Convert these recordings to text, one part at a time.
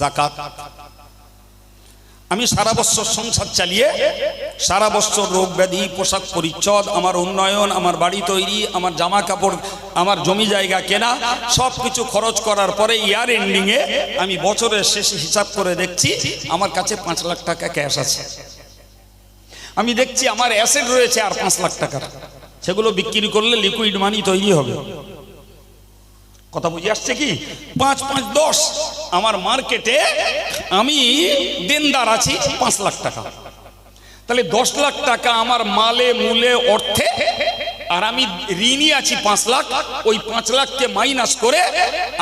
জাকাত আমি সারা বছর সংসার চালিয়ে, সারা বছর রোগ ব্যাধি, পোশাক পরিচ্ছদ, আমার উন্নয়ন, আমার বাড়ি তৈরি, আমার জামা কাপড় আমার জমি জায়গা কেনা সব কিছু খরচ করার পরে ইয়ার এন্ডিংয়ে আমি বছরের শেষে হিসাব করে দেখছি, আমার কাছে পাঁচ লাখ টাকা ক্যাশ আছে। আমি দেখছি আমার অ্যাসেট রয়েছে আর পাঁচ লাখ টাকার। সেগুলো বিক্রি করলে লিকুইড মানি তৈরি হবে। কথা বুঝে আসছে কি? পাঁচ পাঁচ দশ। আমার মার্কেটে আমি দেনদার আছি পাঁচ লাখ টাকা। তাহলে দশ লাখ টাকা আমার মালে, মূলে, অর্থে আর আমি ঋণই আছি পাঁচ লাখ, ওই পাঁচ লাখকে মাইনাস করে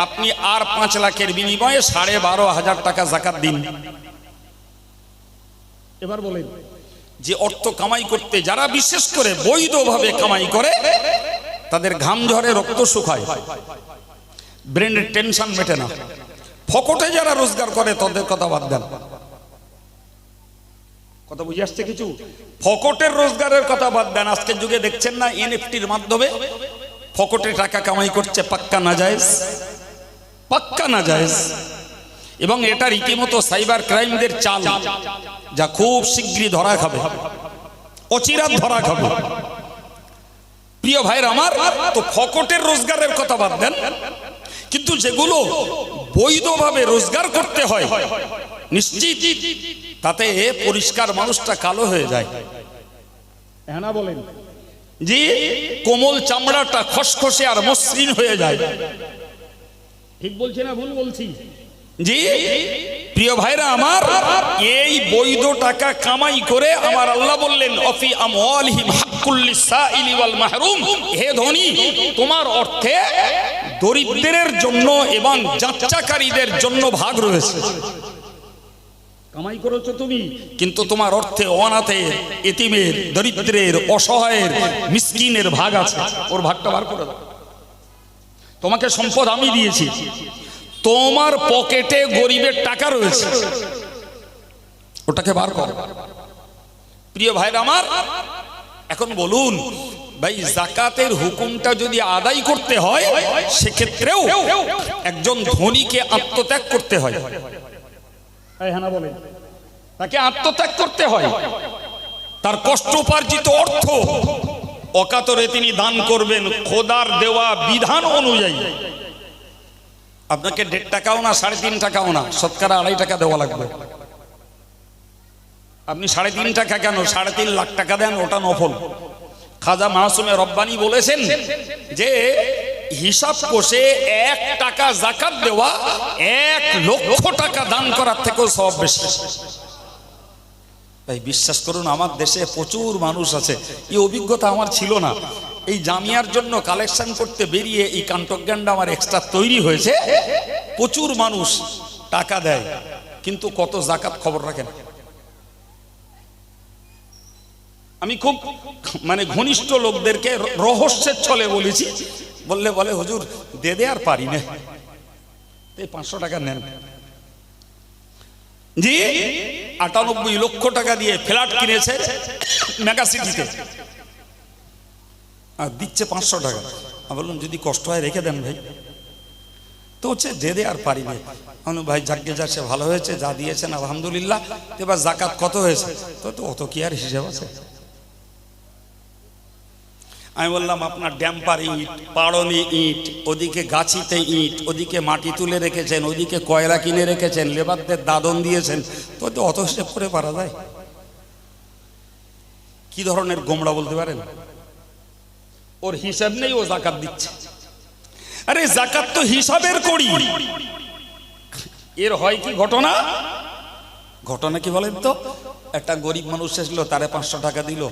আপনি আর পাঁচ লাখের বিনিময়ে সাড়ে বারো হাজার টাকা জাকাত দিন। এবার বলেন, যে অর্থ কামাই করতে যারা বিশেষ করে বৈধভাবে কামাই করে, তাদের ঘাম ঝরে রক্ত শুকায়। ব্রেনের টেনশন মেটে না। ফকটে যারা রোজগার করে তাদের কথা বাদ দেন। কথা বুঝে আসছে কিছু? ফকটের রোজগারের কথা বাদ দেন। আজকের যুগে দেখছেন না এনএফটির মাধ্যমে ফকটে টাকা কামাই করছে পাক্কা না যায় পাক্কা না যায় এবং এটা রীতিমতো সাইবার ক্রাইমদের চাল যা খুব শীঘ্রই ধরা খাবে। অচিরাত ধরা খাবে। প্রিয় ভাইয়ের আমার তো ফকটের রোজগারের কথা বাদ দেন। কিন্তু যেগুলো বৈধভাবে রোজগার করতে হয় নিশ্চিত তাতে পরিষ্কার মানুষটা কালো হয়ে যায়। হ্যাঁ বলেন। জি কোমল চামড়াটা খসখসে আর মসৃণ হয়ে যায়। ঠিক বলছি না ভুল বলছি। জি প্রিয় ভাইরা আমার এই বৈধ টাকা কামাই করে আমার আল্লাহ বললেন অফি আমওয়ালিহিম হাক্কুল লিসাইলি ওয়াল মাহরুম। হে ধনী তোমার অর্থে দরিদ্রের জন্য এবং যাচ্চাকারীদের জন্য ভাগ রয়েছে। কামাই করেছ তুমি। কিন্তু তোমার অর্থে অনাথের এতিমের দরিদ্রের অসহায়ের মিসকিনের ভাগ আছে। ওর ভাগটা বার করে দাও। তোমাকে সম্পদ আমি দিয়েছি। তোমার পকেটে গরিবের টাকা রয়েছে। ওটাকে বার কর। প্রিয় ভাইরা আমার এখন বলুন ভাই জাকাতের হুকুমটা যদি আদায় করতে হয় সেক্ষেত্রেও একজন ধনীকে আত্মত্যাগ করতে হয়। বলেন। তাকে আত্মত্যাগ করতে হয়। তার কষ্ট উপার্জিত অর্থ অকাতরে তিনি দান করবেন খোদার দেওয়া বিধান অনুযায়ী। আপনাকে দেড় টাকাও না সাড়ে তিন টাকাও না শতকরা আড়াই টাকা দেওয়া লাগবে। আপনি সাড়ে তিন টাকা কেন? সাড়ে তিন লাখ টাকা দেন ওটা নফল। খাজা মাসুমে রব্বানি বলেছেন যে হিসাব কষে এক টাকা জাকাত দেওয়া, এক লক্ষ টাকা দান করার থেকেও সব বেশি। তাই বিশ্বাস করুন, আমার দেশে প্রচুর মানুষ আছে। এই অভিজ্ঞতা আমার ছিল না। এই জামিয়ার জন্য কালেকশন করতে বেরিয়ে এই কান্তজ্ঞানটা আমার এক্সট্রা তৈরি হয়েছে। প্রচুর মানুষ টাকা দেয়, কিন্তু কত জাকাত খবর রাখেন? আমি খুব মানে ঘনিষ্ঠ লোকদেরকে রহস্যের ছলে বলেছি। বললে বলে, হুজুর, দে দে আর পারি না। এই পাঁচশো টাকা নেন। জি, আটানব্বই লক্ষ টাকা দিয়ে ফ্ল্যাট কিনেছে মেগা সিটিতে। আর দিচ্ছে পাঁচশো টাকা। আমি বললাম, যদি কষ্ট হয় রেখে দেন ভাই। তো হচ্ছে, দে আর পারি না। আমি ভাই যাকে যা সে ভালো হয়েছে, যা দিয়েছেন, আলহামদুলিল্লাহ। এবার জাকাত কত হয়েছে? তো তো অত কি আর হিসেব আছে? আমি বললাম, আপনার ড্যাম্পার ইট পাড়নি ইট, ওদিকে গাছিতে ইট, ওদিকে মাটি তুলে রেখেছেন, ওদিকে কয়লা কিনে রেখেছেন, লেবারদের দাদন দিয়েছেন, তো অত হিসেব করে পারা যায়? কি ধরনের গোমড়া বলতে পারেন? ওর হিসাব নেই, ও জাকাত দিচ্ছে। আরে, জাকাত তো হিসাবের করি এর হয় কি ঘটনা? ঘটনা কি বলেন তো? একটা গরিব মানুষ এসলো তারে পাঁচশো টাকা দিল।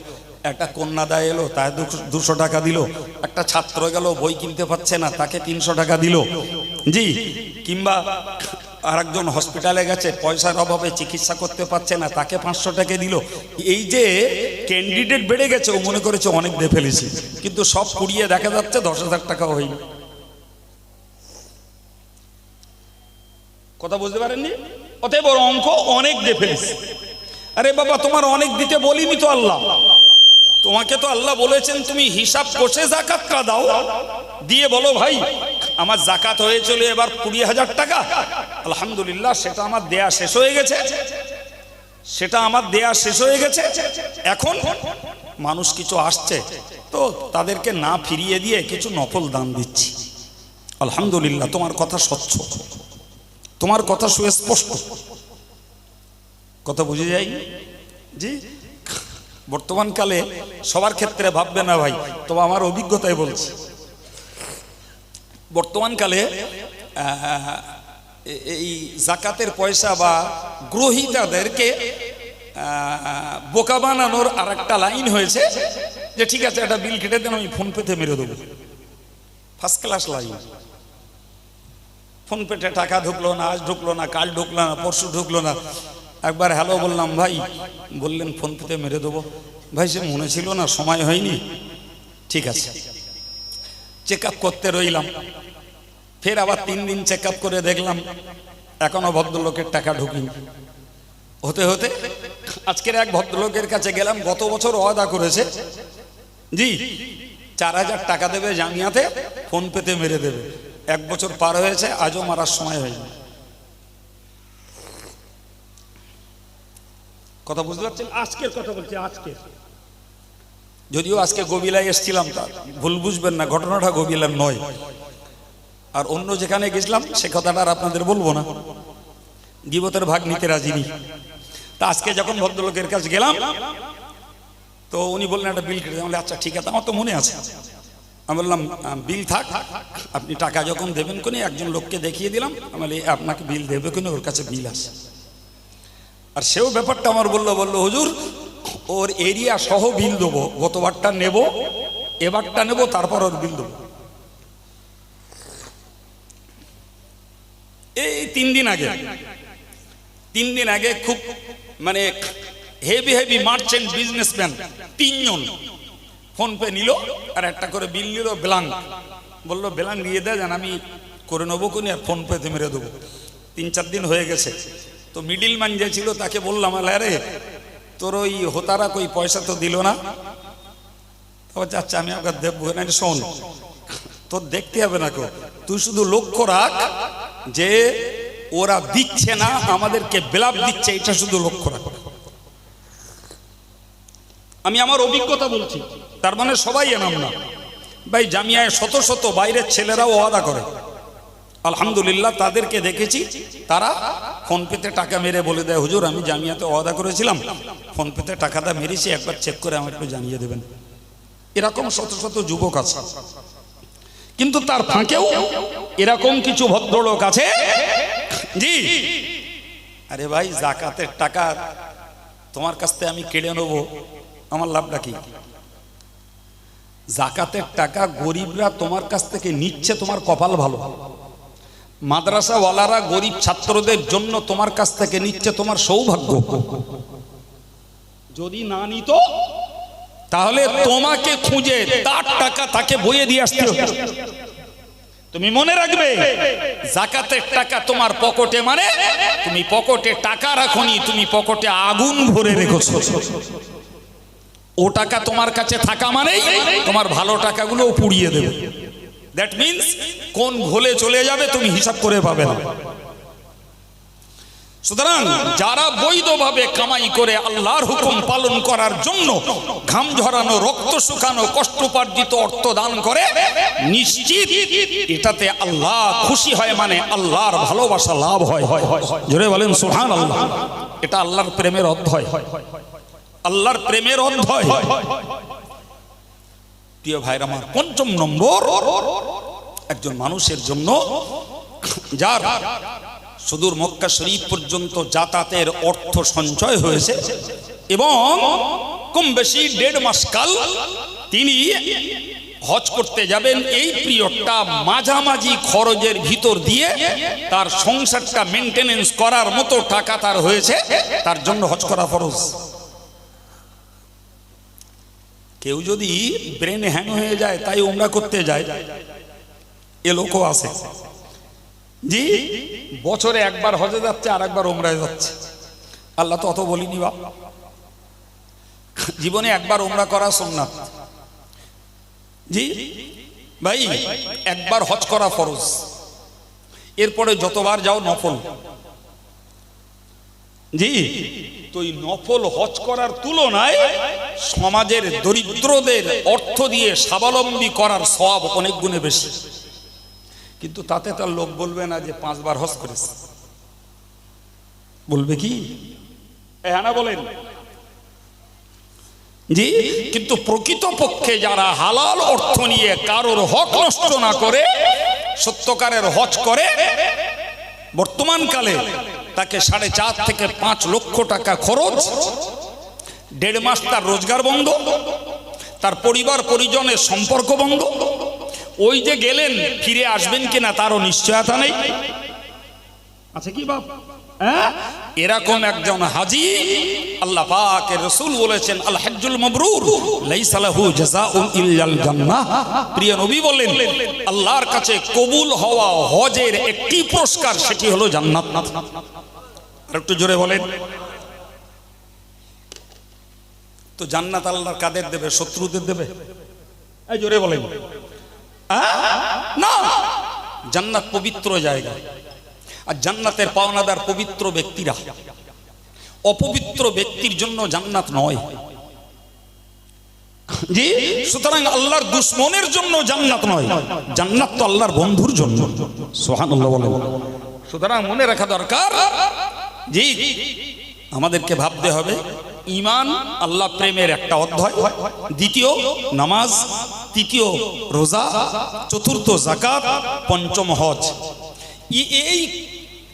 একটা কন্যাদায় এলো তাই দুশো টাকা দিল। একটা ছাত্র গেল, বই কিনতে পারছে না, তাকে তিনশো টাকা দিল। জি, কিংবা আর একজন হসপিটালে গেছে, পয়সার অভাবে চিকিৎসা করতে পারছে না, তাকে পাঁচশো টাকা দিল। এই যে ক্যান্ডিডেট বেড়ে গেছে, ও মনে করেছে অনেক দিয়ে ফেলেছি, কিন্তু সব কুড়িয়ে দেখা যাচ্ছে দশ হাজার টাকা হয়নি। কথা বুঝতে পারেননি? অতএব অঙ্ক অনেক দিয়ে ফেলেছে। আরে বাবা, তোমার অনেক দিতে বলিনি তো আল্লাহ। তোমাকে তো আল্লাহ বলেছেন, তুমি হিসাব কষে জাকাতটা দাও দিয়ে বলো, ভাই, আমার জাকাত হয়ে চলে এবার কুড়ি হাজার টাকা। আলহামদুলিল্লাহ, সেটা আমার দেয়া শেষ হয়ে গেছে। সেটা আমার দেয়া শেষ হয়ে গেছে। এখন মানুষ কিছু আসছে, তো তাদেরকে না ফিরিয়ে দিয়ে কিছু নফল দান দিচ্ছি। আলহামদুলিল্লাহ, তোমার কথা স্বচ্ছ। তোমার কথা সুস্পষ্ট। কথা বুঝে যাই জি? বর্তমানকালে সবার ক্ষেত্রে ভাববে না ভাই, তবে আমার অভিজ্ঞতায় বলছি। বর্তমানকালে এই জাকাতের পয়সা বা গ্রহিতাদেরকে বোকা বানানোর আর একটা লাইন হয়েছে যে ঠিক আছে, একটা বিল কেটে দেন, আমি ফোন পেতে মেরে দেবো। ফার্স্ট ক্লাস লাইন ফোন পেটে টাকা ঢুকলো না, আজ ঢুকলো না, কাল ঢুকলো না, পরশু ঢুকলো না। একবার হ্যালো বললাম, ভাই। বললেন ফোন পেতে মেরে দেবো। ভাই, সে মনে ছিল না, সময় হয়নি। ঠিক আছে। চেক আপ করতে রইলাম। ফের আবার তিন দিন চেক আপ করে দেখলাম, এখনও ভদ্রলোকের টাকা ঢুকিনি। হতে হতে আজকের এক ভদ্রলোকের কাছে গেলাম, গত বছর ওয়াদা করেছে, জি, চার হাজার টাকা দেবে জামিয়াতে ফোন পেতে মেরে দেবে। এক বছর পার হয়েছে, আজও মারার সময় হয়নি। কথা বুঝতে পারছেন? আজকের কথা বলছি আজকে যদিও আজকে গবিলায় এসেছিলাম তা ভুল বুঝবেন না ঘটনাটা গবিলার নয়। আর অন্য যেখানে গেছিলাম সে কথাটা আর আপনাদের বলব না। গিবতের ভাগ নিতে রাজি নি। তা আজকে যখন ভদ্রলোকের কাছে গেলাম তো উনি বললেন একটা বিল কেটে। বললাম, আচ্ছা ঠিক আছে আমার তো মনে আছে। আমি বললাম বিল থাক আপনি টাকা যখন দেবেন কোনি একজন লোককে দেখিয়ে দিলাম। আমি বলি, আপনাকে বিল দেবে কোনি ওর কাছে বিল আছে। আর সেও ব্যাপারটা আমার বলল বলল, হুজুর, ওর এরিয়া সহ বিল দেবো। গতবারটা নেব, এবারটা নেব, তারপর ওর বিল দেবো। এই তিন দিন আগে, তিন দিন আগে খুব মানে হেভি হেভি মার্চেন্ট বিজনেসম্যান তিনজন ফোন পে নিল আর একটা করে বিল নিল, ব্লাঙ্ক। বলল, ব্লাঙ্ক দিয়ে দেয় আমি করে নেব কোনি, আর ফোন পেতে মেরে দেবো। তিন, চার দিন হয়ে গেছে। তো মিডিল ম্যান যে ছিল তাকে বললাম আরে তোর ওই হোতারা কই? পয়সা তো দিল না। তো বলছে, আচ্ছা আমি আপনার দেখব না শোন তোর দেখতে হবে না কেউ। তুই শুধু লক্ষ্য রাখ যে ওরা দিচ্ছে না আমাদেরকে বেলাপ দিচ্ছে এটা শুধু লক্ষ্য রাখ। আমি আমার অভিজ্ঞতা বলছি তার মানে সবাই এনাম না। ভাই জামিয়ায় শত শত বাইরের ছেলেরাও ওয়াদা করে। আলহামদুলিল্লাহ, তাদেরকে দেখেছি। তারা ফোন পেতে টাকা মেরে বলে দেয়, হুজুর, আমি জামিয়াতে ওয়াদা করেছিলাম। ফোন পেতে টাকাটা মেরেছি, একবার চেক করে আমার একটু জানিয়ে দেবেন। এরকম শত শত যুবক আছে। কিন্তু তার ফাঁকেও এরকম কিছু ভদ্রলোক আছে। জি। আরে ভাই, জাকাতের টাকা তোমার কাছ থেকে আমি কেড়ে নেব। আমার লাভটা কি? জাকাতের টাকা গরিবরা তোমার কাছ থেকে নিচ্ছে, তোমার কপাল ভালো। মাদ্রাসাওয়ালারা গরিব ছাত্রদের জন্য তোমার কাছ থেকে নিচ্ছে তোমার সৌভাগ্য। যদি না নিত, তাহলে তোমাকে খুঁজে তার টাকা তাকে বইয়ে দিয়ে আসতে তুমি মনে রাখবে, জাকাতের টাকা তোমার পকেটে মানে তুমি পকেটে টাকা রাখনি, তুমি পকেটে আগুন ভরে রেখেছো। ও টাকা তোমার কাছে থাকা মানেই তোমার ভালো টাকাগুলো পুড়িয়ে দেবে। দ্যাট মিন্স কোন ভুলে চলে যাবে তুমি হিসাব করে পাবে না। সুতরাং যারা বৈধভাবে কামাই করে আল্লাহর হুকুম পালন করার জন্য ঘাম ঝরানো, রক্ত শুকানো, কষ্টপার্জিত অর্থ দান করে, নিশ্চিত এটাতে আল্লাহ খুশি হয় মানে আল্লাহর ভালোবাসা লাভ হয়। জোরে বলেন সুহান আল্লাহ এটা আল্লাহর প্রেমের অধ্যায়। আল্লাহর প্রেমের অধ্যায়। প্রিয় ভাইর আমার পঞ্চম নম্বর। একজন মানুষের জন্য যার সুদূর মক্কা শরীফ পর্যন্ত যাতায়াতের অর্থ সঞ্চয় হয়েছে এবং কম বেশি দেড় মাস কাল তিনি হজ করতে যাবেন এই পিরিয়ডটা মাঝামাঝি খরচের ভিতর দিয়ে তার সংসারটা মেনটেনেন্স করার মতো টাকা তার হয়েছে, তার জন্য হজ করা ফরজ। কেউ যদি ব্রেন হ্যাং হয়ে যায়, তাই ওমরা করতে যায়। এ লোকও আছে। জি, বছরে একবার হজে যাচ্ছে আর একবার ওমরায় যাচ্ছে। আল্লাহ তো অত বলিনি বাপ। জীবনে একবার ওমরা করা সোমনাথ জি, ভাই, একবার হজ করা ফরজ। এরপরে যতবার যাও নফল। জি। তো এই নফল হজ করার তুলনায় সমাজের দরিদ্রদের অর্থ দিয়ে স্বাবলম্বী করার সব অনেক গুণে বেশি। কিন্তু তাতে তার লোক বলবে না যে পাঁচবার হজ করেছে। বলবে কি? হ্যাঁ বলেন। জি। কিন্তু প্রকৃত পক্ষে যারা হালাল অর্থ নিয়ে কারোর হক নষ্ট না করে সত্যকারের হজ করে বর্তমানকালে তাকে সাড়ে চার থেকে পাঁচ লক্ষ টাকা খরচ, দেড় মাস তার রোজগার বন্ধ, তার পরিবার পরিজনের সম্পর্ক বন্ধ ওই যে গেলেন, ফিরে আসবেন কিনা তারও নিশ্চয়তা নেই আছে কি বাপ? এরকম একজন হাজি আল্লাহ পাকের রসুল বলেছেন আল হজ্জুল মবরুর, লাইসা লাহু জাযাউন ইল্লাল জান্নাহ। প্রিয় নবী বলেন, আল্লাহর কাছে কবুল হওয়া হজের একটি পুরস্কার, সেটি হলো জান্নাত। আর একটু জোরে বলেন। তো জান্নাত আল্লাহর কাদের দেবে? শত্রুদের দেবে? এই জোরে বলেন। আহ? না, জান্নাত পবিত্র জায়গা। আর জান্নাতের পাওনাদার পবিত্র ব্যক্তিরা। অপবিত্র ব্যক্তির জন্য জান্নাত নয়। জি? সুতরাং আল্লাহর দুশ্মনের জন্য জান্নাত নয়। জান্নাত তো আল্লাহর বন্ধুর জন্য। সুতরাং মনে রাখা দরকার। জি, আমাদেরকে ভাবতে হবে। ইমান আল্লাহ প্রেমের একটা অধ্যায়। দ্বিতীয়, নামাজ। তৃতীয়, রোজা। চতুর্থ জাকাত পঞ্চম হজ। এই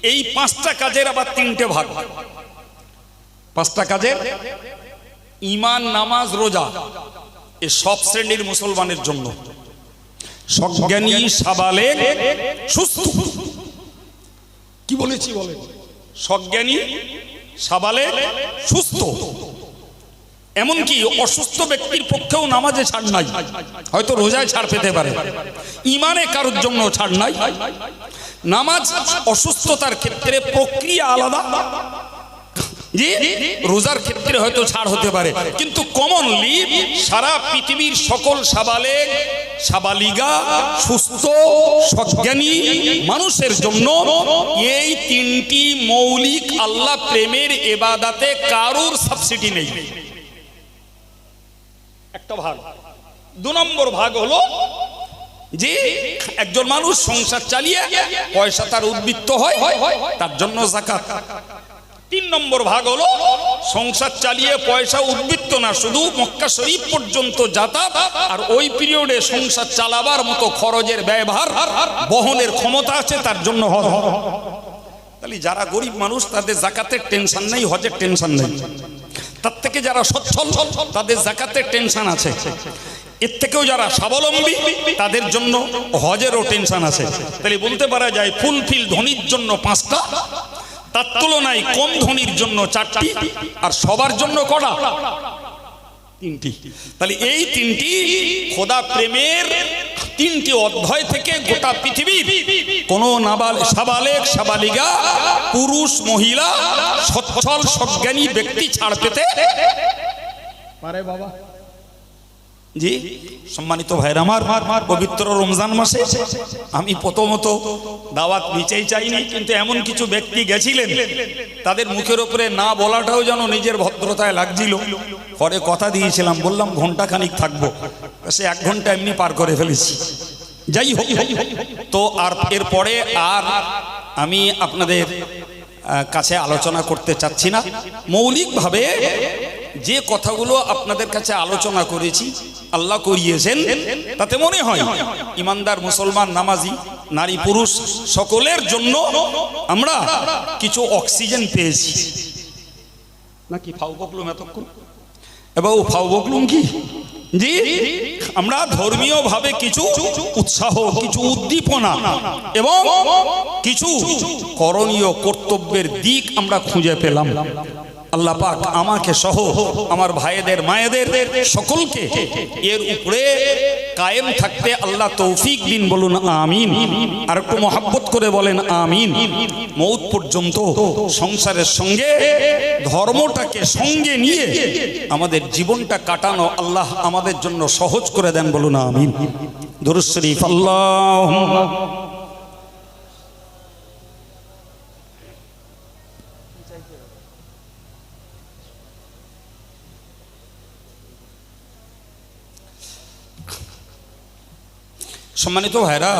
এই পাঁচটা কাজের আবার তিনটে ভাগ। পাঁচটা কাজের ইমান নামাজ রোজা এ সব শ্রেণির মুসলমানের জন্য। সজ্ঞানী সাবালে সুস্থ। কি বলেছি বলে সজ্ঞানী সাবালে সুস্থ। এমনকি অসুস্থ ব্যক্তির পক্ষেও নামাজে ছাড় নাই। হয়তো রোজায় ছাড় পেতে পারে। ইমানে কারোর জন্য ছাড় নাই। নামাজ অসুস্থতার ক্ষেত্রে প্রক্রিয়া আলাদা। রোজার ক্ষেত্রে হয়তো ছাড় হতে পারে। কিন্তু কমনলি সারা পৃথিবীর সকল সাবালে সাবালিগা সুস্থ সজ্ঞানী মানুষের জন্য এই তিনটি মৌলিক আল্লাহ প্রেমের এবাদাতে কারুর সাবসিডি নেই। একটা ভাগ। দু নম্বর ভাগ হলো যে একজন মানুষ সংসার চালিয়ে পয়সা তার উদ্বৃত্ত হয়, তার জন্য জাকাত তিন নম্বর ভাগ হলো সংসার চালিয়ে পয়সা উদ্বৃত্ত না, শুধু মক্কা শরীফ পর্যন্ত যাতায়াত আর ওই পিরিয়ডে সংসার চালাবার মতো খরচের ব্যবহার বহনের ক্ষমতা আছে, তার জন্য তাহলে যারা গরিব মানুষ, তাদের জাকাতের টেনশন নেই, হজের টেনশন নেই। তার থেকে যারা সচ্ছল, তাদের জাকাতের টেনশন আছে। এর থেকেও যারা স্বাবলম্বী, তাদের জন্য হজেরও টেনশন আছে। তাহলে বলতে পারা যায় ফুলফিল ধনির জন্য পাঁচটা, তার তুলনায় কম ধনির জন্য চারটি, আর সবার জন্য কটা? তিনটি। তাহলে এই তিনটি খোদা প্রেমের তিনটি অধ্যায় থেকে গোটা পৃথিবীর কোন নাবাল সাবালেক সাবালিগা পুরুষ মহিলা সচ্ছল সজ্ঞানী ব্যক্তি ছাড় পেতে? পারে বাবা। জি সম্মানিত ভাইর আমার পবিত্র রমজান মাসে আমি প্রথমত দাওয়াত নিচেই চাইনি কিন্তু এমন কিছু ব্যক্তি গেছিলেন তাদের মুখের উপরে না বলাটাও যেন নিজের ভদ্রতায় লাগছিল। পরে কথা দিয়েছিলাম বললাম ঘণ্টা খানিক থাকব। সে এক ঘণ্টা এমনি পার করে ফেলেছি। যাই হোক তো আর এরপরে আর আমি আপনাদের কাছে আলোচনা করতে চাচ্ছি না। মৌলিকভাবে যে কথাগুলো আপনাদের কাছে আলোচনা করেছি আল্লাহ করিয়েছেন তাতে মনে হয় ইমানদার মুসলমান নামাজি নারী পুরুষ সকলের জন্য আমরা কিছু অক্সিজেন পেয়েছি। নাকি ফাউ বকলুম এতক্ষণ? এবং ফাউ বকলুম কি? জি, আমরা ধর্মীয় ভাবে কিছু উৎসাহ, কিছু উদ্দীপনা এবং কিছু করণীয় কর্তব্যের দিক আমরা খুঁজে পেলাম। আল্লাহ পাক আমাকে সহ আমার ভাইদের, মায়েদের সকলকে এর উপরে কায়েম থাকতে আল্লাহ তৌফিক দিন বলুন, আমিন। আর একটু মহাব্বত করে বলেন, আমিন। মৌত পর্যন্ত সংসারের সঙ্গে, ধর্মটাকে সঙ্গে নিয়ে আমাদের জীবনটা কাটানো আল্লাহ আমাদের জন্য সহজ করে দেন বলুন, আমিন। দুরুদ শরীফ সম্মানিত ভাইরা,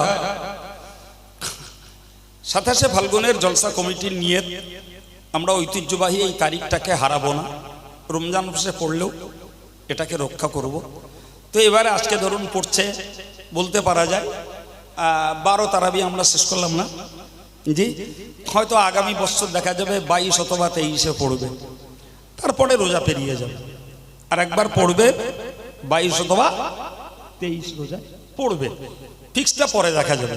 সাতাশে ফাল্গুনের জলসা কমিটির নিয়ে আমরা ঐতিহ্যবাহী এই তারিখটাকে হারাবো না। রমজান মাসে পড়লেও এটাকে রক্ষা করব। তো এবারে আজকে ধরুন পড়ছে, বলতে পারা যায় বারো তারাবি আমরা শেষ করলাম না। জি, হয়তো আগামী বছর দেখা যাবে বাইশ অথবা তেইশে পড়বে। তারপরে রোজা পেরিয়ে যাবে। আর একবার পড়বে বাইশ অথবা তেইশ রোজা পড়বে। ফিক্সটা পরে দেখা যাবে।